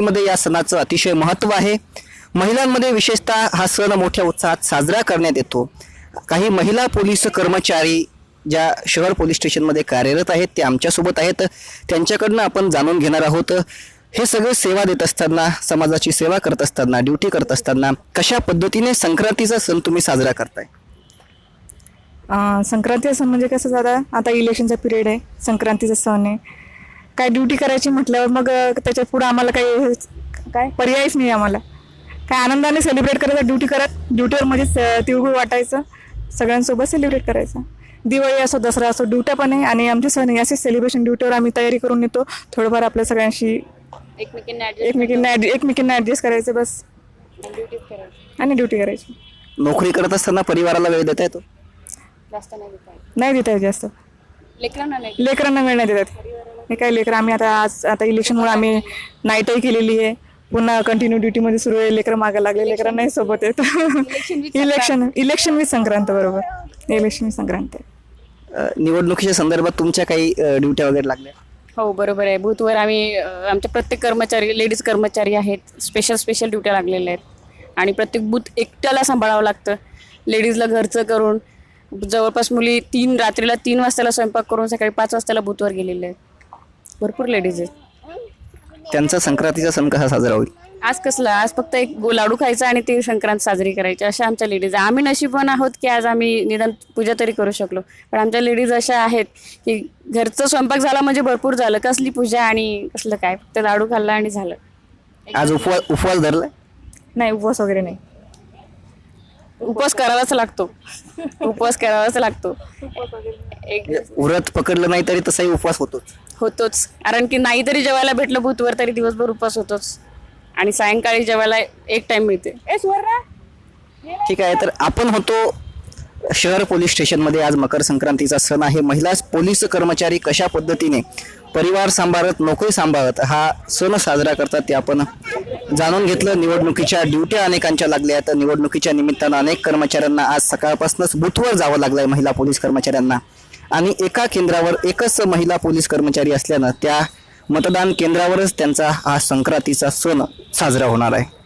मध्ये या सणाचं अतिशय महत्त्व आहे. महिलांमध्ये विशेषतः हा सण मोठ्या उत्साहात साजरा करण्यात येतो. काही महिला पोलीस कर्मचारी ज्या शहर पोलीस स्टेशनमध्ये कार्यरत आहेत ते आमच्यासोबत आहेत. त्यांच्याकडनं आपण जाणून घेणार आहोत. हे सगळे सेवा देत असताना समाजाची सेवा करत असताना ड्युटी करत असताना कशा पद्धतीने संक्रांतीचा सण तुम्ही साजरा करताय? संक्रांतीचा सण म्हणजे कसं झालं आता इलेक्शनचा पिरियड आहे संक्रांतीचा सण आहे. काय ड्युटी करायची म्हटल्यावर मग त्याच्या पुढं आम्हाला काही काय? पर्यायच नाही आम्हाला. काय आनंदाने सेलिब्रेट करायचं ड्युटी करत. ड्युटीवर म्हणजे तिळगुळ वाटायचं. सगळ्यांसोबत सेलिब्रेट करायचं. दिवाळी असो दसरा असो ड्युट्या पण आहे. आणि आमचे सण आहे असेच सेलिब्रेशन ड्युटीवर आम्ही तयारी करून येतो थोडंफार आपल्या सगळ्यांशी एकमेकींना एकमेकींना एकमेकींना ॲडजस्ट करायचं बस. आणि ड्युटी करायची. नोकरी करत असताना परिवाराला वेळ देता येतो? जास्त नाही देता येत. जास्त. लेकरांना नाही लेकरांना नाही हे काय लेकर आम्ही आता आज आता इलेक्शनमुळे आम्ही नाईटही केलेली आहे. पुन्हा कंटिन्यू ड्युटीमध्ये सुरू आहे लेकर मागे लागले लेकरांनाही सोबत येत. इलेक्शन इलेक्शन विथ संक्रांत बरोबर. इलेक्शन विथ संक्रांत निवडणुकीच्या संदर्भात तुमच्या काही ड्युट्या वगैरे लागल्या? हो बरोबर आहे. बूथवर आम्ही आमच्या प्रत्येक कर्मचारी लेडीज कर्मचारी आहेत. स्पेशल स्पेशल ड्युट्या लागलेल्या आहेत. आणि प्रत्येक बूथ एकट्याला सांभाळावं लागतं. लेडीजला घरचं करून जवळपास मुली तीन रात्रीला तीन वाजताला स्वयंपाक करून सकाळी पाच वाजताला बूथवर गेलेले आहेत. भरपूर लेडीज आहेत. त्यांचा संक्रांतीचा सण कसा साजरा होईल? आज कसला? आज फक्त एक गो- लाडू खायचा आणि ते संक्रांत साजरी करायची अशा आमच्या लेडीज आम्ही नशीबवान आहोत की आज आम्ही निदान पूजा तरी करू शकलो. पण आमच्या लेडीज अशा आहेत की घरचं स्वयंपाक झाला म्हणजे भरपूर झालं. कसली पूजा आणि कसलं काय? फक्त लाडू खाल्ला आणि झालं. आज उपवास उपवास धरलाय नाही उपवास वगैरे नाही. उपवास करावाच लागतो. उपवास करावाच लागतो. एक व्रत पकडलं नाही तरी तसाही उपवास होतोच. होतोच. कारण की नाही तरी जेवायला भेटलं भूतवर तरी दिवसभर उपवास होतोच. आणि सायंकाळी जेवायला एक टाइम मिळते. ठीक आहे तर आपण होतो शहर पोलीस स्टेशनमध्ये. आज मकर संक्रांतीचा सण आहे. महिला पोलीस कर्मचारी कशा पद्धतीने परिवार सांभाळत नोकरी सांभाळत हा सण साजरा करतात ते आपण. जाणून घेतलं निवडणुकीच्या ड्युट्या अनेकांच्या लागल्या आहेत. निवडणुकीच्या निमित्तानं अनेक कर्मचाऱ्यांना आज सकाळपासूनच बूथवर जावं लागलंय महिला पोलीस कर्मचाऱ्यांना. आणि एका केंद्रावर एकच महिला पोलीस कर्मचारी असल्यानं त्या मतदान केंद्रावरच त्यांचा हा संक्रांतीचा सण साजरा होणार आहे.